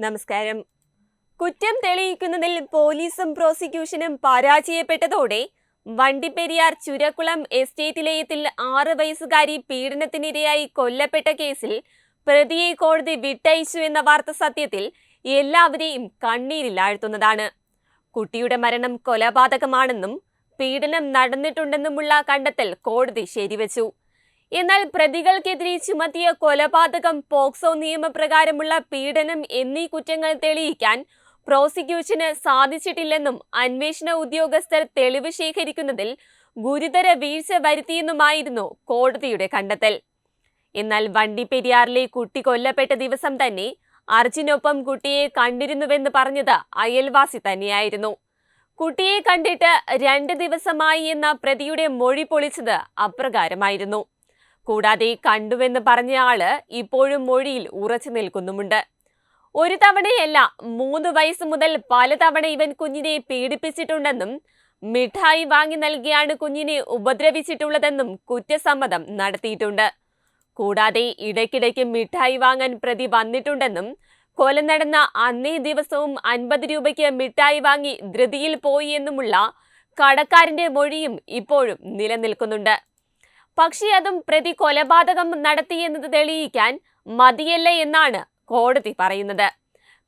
നമസ്കാരം. കുറ്റം തെളിയിക്കുന്നതിൽ പോലീസും പ്രോസിക്യൂഷനും പരാജയപ്പെട്ടതോടെ വണ്ടിപ്പെരിയാർ ചുരക്കുളം എസ്റ്റേറ്റ് ലയത്തിൽ ആറ് വയസ്സുകാരി പീഡനത്തിനിരയായി കൊല്ലപ്പെട്ട കേസിൽ പ്രതിയെ കോടതി വിട്ടയച്ചു എന്ന വാർത്ത സത്യത്തിൽ എല്ലാവരെയും കണ്ണീരിലാഴ്ത്തുന്നതാണ് കുട്ടിയുടെ മരണം കൊലപാതകമാണെന്നും പീഡനം നടന്നിട്ടുണ്ടെന്നുമുള്ള കണ്ടെത്തൽ കോടതി ശരിവച്ചു. എന്നാൽ പ്രതികൾക്കെതിരെ ചുമത്തിയ കൊലപാതകം പോക്സോ നിയമപ്രകാരമുള്ള പീഡനം എന്നീ കുറ്റങ്ങൾ തെളിയിക്കാൻ പ്രോസിക്യൂഷന് സാധിച്ചിട്ടില്ലെന്നും അന്വേഷണ ഉദ്യോഗസ്ഥർ തെളിവ് ശേഖരിക്കുന്നതിൽ ഗുരുതര വീഴ്ച വരുത്തിയെന്നുമായിരുന്നു കോടതിയുടെ കണ്ടെത്തൽ. എന്നാൽ വണ്ടിപ്പെരിയാറിലെ കുട്ടി കൊല്ലപ്പെട്ട ദിവസം തന്നെ അർജുനൊപ്പം കുട്ടിയെ കണ്ടിരുന്നുവെന്ന് പറഞ്ഞത് അയൽവാസി തന്നെയായിരുന്നു. കുട്ടിയെ കണ്ടിട്ട് രണ്ട് ദിവസമായി എന്ന പ്രതിയുടെ മൊഴി പൊളിച്ചത് അപ്രകാരമായിരുന്നു. കൂടാതെ കണ്ടുവെന്ന് പറഞ്ഞ ആൾ ഇപ്പോഴും മൊഴിയിൽ ഉറച്ചു നിൽക്കുന്നുമുണ്ട്. ഒരു തവണയല്ല മൂന്ന് വയസ്സ് മുതൽ പലതവണ ഇവൻ കുഞ്ഞിനെ പീഡിപ്പിച്ചിട്ടുണ്ടെന്നും മിഠായി വാങ്ങി നൽകിയാണ് കുഞ്ഞിനെ ഉപദ്രവിച്ചിട്ടുള്ളതെന്നും കുറ്റസമ്മതം നടത്തിയിട്ടുണ്ട്. കൂടാതെ ഇടയ്ക്കിടയ്ക്ക് മിഠായി വാങ്ങാൻ പ്രതി വന്നിട്ടുണ്ടെന്നും കൊല നടന്ന അന്നേ ദിവസവും അൻപത് രൂപയ്ക്ക് മിഠായി വാങ്ങി ധൃതിയിൽ പോയി എന്നുമുള്ള കടക്കാരന്റെ മൊഴിയും ഇപ്പോഴും നിലനിൽക്കുന്നുണ്ട്. പക്ഷേ അതും പ്രതി കൊലപാതകം നടത്തിയെന്നത് തെളിയിക്കാൻ മതിയല്ല എന്നാണ് കോടതി പറയുന്നത്.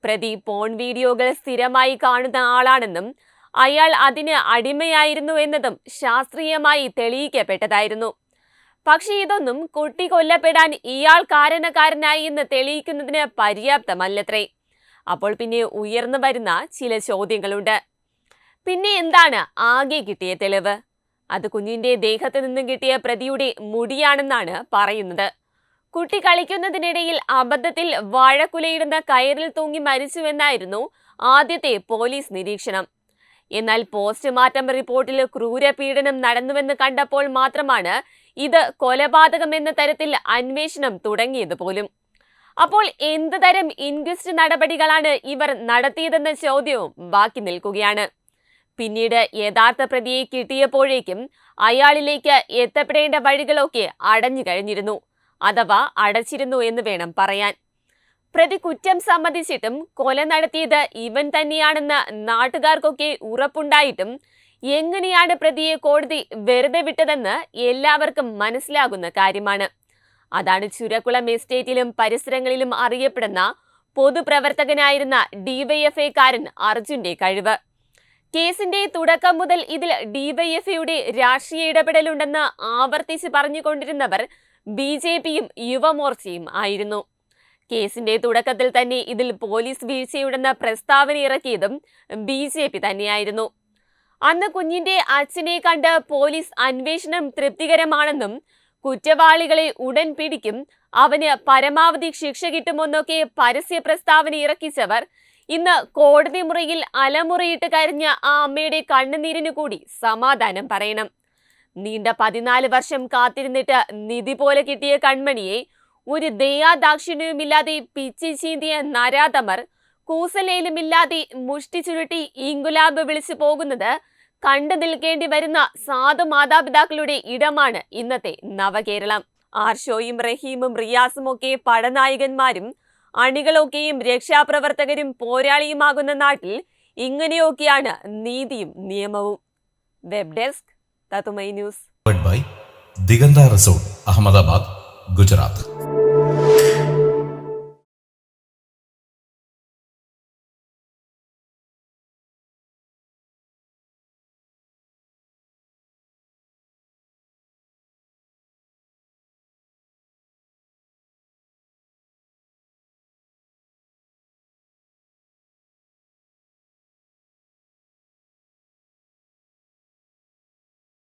പ്രതി പോൺ വീഡിയോകൾ സ്ഥിരമായി കാണുന്ന ആളാണെന്നും അയാൾ അതിന് അടിമയായിരുന്നു എന്നതും ശാസ്ത്രീയമായി തെളിയിക്കപ്പെട്ടതായിരുന്നു. പക്ഷേ ഇതൊന്നും കുട്ടി കൊല്ലപ്പെടാൻ ഇയാൾ കാരണക്കാരനായി എന്ന് തെളിയിക്കുന്നതിന് പര്യാപ്തമല്ലത്രേ. അപ്പോൾ പിന്നെ ഉയർന്നു വരുന്ന ചില ചോദ്യങ്ങളുണ്ട്. പിന്നെ എന്താണ് ആകെ കിട്ടിയ തെളിവ്? അത് കുഞ്ഞിന്റെ ദേഹത്ത് നിന്നും കിട്ടിയ പ്രതിയുടെ മുടിയാണെന്നാണ് പറയുന്നത്. കുട്ടി കളിക്കുന്നതിനിടയിൽ അബദ്ധത്തിൽ വാഴക്കുലയിടുന്ന കയറിൽ തൂങ്ങി മരിച്ചുവെന്നായിരുന്നു ആദ്യത്തെ പോലീസ് നിരീക്ഷണം. എന്നാൽ പോസ്റ്റ്മോർട്ടം റിപ്പോർട്ടിൽ ക്രൂരപീഡനം നടന്നുവെന്ന് കണ്ടപ്പോൾ മാത്രമാണ് ഇത് കൊലപാതകമെന്ന തരത്തിൽ അന്വേഷണം തുടങ്ങിയത് പോലും. അപ്പോൾ എന്ത് തരം ഇൻക്വസ്റ്റ് നടപടികളാണ് ഇവർ നടത്തിയതെന്ന ചോദ്യവും ബാക്കി നിൽക്കുകയാണ്. പിന്നീട് യഥാർത്ഥ പ്രതിയെ കിട്ടിയപ്പോഴേക്കും അയാളിലേക്ക് എത്തപ്പെടേണ്ട വഴികളൊക്കെ അടഞ്ഞു കഴിഞ്ഞിരുന്നു. അഥവാ അടച്ചിരുന്നു എന്ന് വേണം പറയാൻ. പ്രതി കുറ്റം സമ്മതിച്ചിട്ടും കൊല നടത്തിയത് ഇവൻ തന്നെയാണെന്ന് നാട്ടുകാർക്കൊക്കെ ഉറപ്പുണ്ടായിട്ടും എങ്ങനെയാണ് പ്രതിയെ കോടതി വെറുതെ വിട്ടതെന്ന് എല്ലാവർക്കും മനസ്സിലാകുന്ന കാര്യമാണ്. അതാണ് ചുരക്കുളം എസ്റ്റേറ്റിലും പരിസരങ്ങളിലും അറിയപ്പെടുന്ന പൊതുപ്രവർത്തകനായിരുന്ന ഡിവൈഎഫ്ഐക്കാരൻ അർജുന്റെ കഴിവ്. കേസിന്റെ തുടക്കം മുതൽ ഇതിൽ ഡിവൈഎഫ്ഐയുടെ രാഷ്ട്രീയ ഇടപെടലുണ്ടെന്ന് ആവർത്തിച്ച് പറഞ്ഞുകൊണ്ടിരുന്നവർ ബി ജെ പിയും യുവമോർച്ചയും ആയിരുന്നു. കേസിന്റെ തുടക്കത്തിൽ തന്നെ ഇതിൽ പോലീസ് വീഴ്ചയുണ്ടെന്ന പ്രസ്താവന ഇറക്കിയതും ബി ജെ പി തന്നെയായിരുന്നു. അന്ന് കുഞ്ഞിന്റെ അച്ഛനെ കണ്ട് പോലീസ് അന്വേഷണം തൃപ്തികരമാണെന്നും കുറ്റവാളികളെ ഉടൻ പിടിക്കും അവന് പരമാവധി ശിക്ഷ കിട്ടുമെന്നൊക്കെ പരസ്യ പ്രസ്താവന ഇറക്കിച്ചവർ ഇന്ന് കോടതി മുറിയിൽ അലമുറിയിട്ട് കരഞ്ഞ ആ അമ്മയുടെ കണ്ണുനീരിനു കൂടി സമാധാനം പറയണം. നീണ്ട പതിനാല് വർഷം കാത്തിരുന്നിട്ട് നിധി പോലെ കിട്ടിയ കൺമണിയെ ഒരു ദയാദാക്ഷിണ്യവുമില്ലാതെ പിച്ചി ചീന്തിയ നരാതമർ കൂസലയിലുമില്ലാതെ മുഷ്ടി ചുരുട്ടി ഇങ്കുലാബ് വിളിച്ചു പോകുന്നത് കണ്ടു നിൽക്കേണ്ടി വരുന്ന സാധു മാതാപിതാക്കളുടെ ഇടമാണ് ഇന്നത്തെ നവകേരളം. ആർഷോയും റഹീമും റിയാസും ഒക്കെ പടനായകന്മാരും അണികളൊക്കെയും രക്ഷാപ്രവർത്തകരും പോരാളിയുമാകുന്ന നാട്ടിൽ ഇങ്ങനെയൊക്കെയാണ് നീതിയും നിയമവും വെബ് ഡെസ്ക് തത്തുമൈ ന്യൂസ് ദിഗന്ത റിസോർട്ട് അഹമ്മദാബാദ് ഗുജറാത്ത്.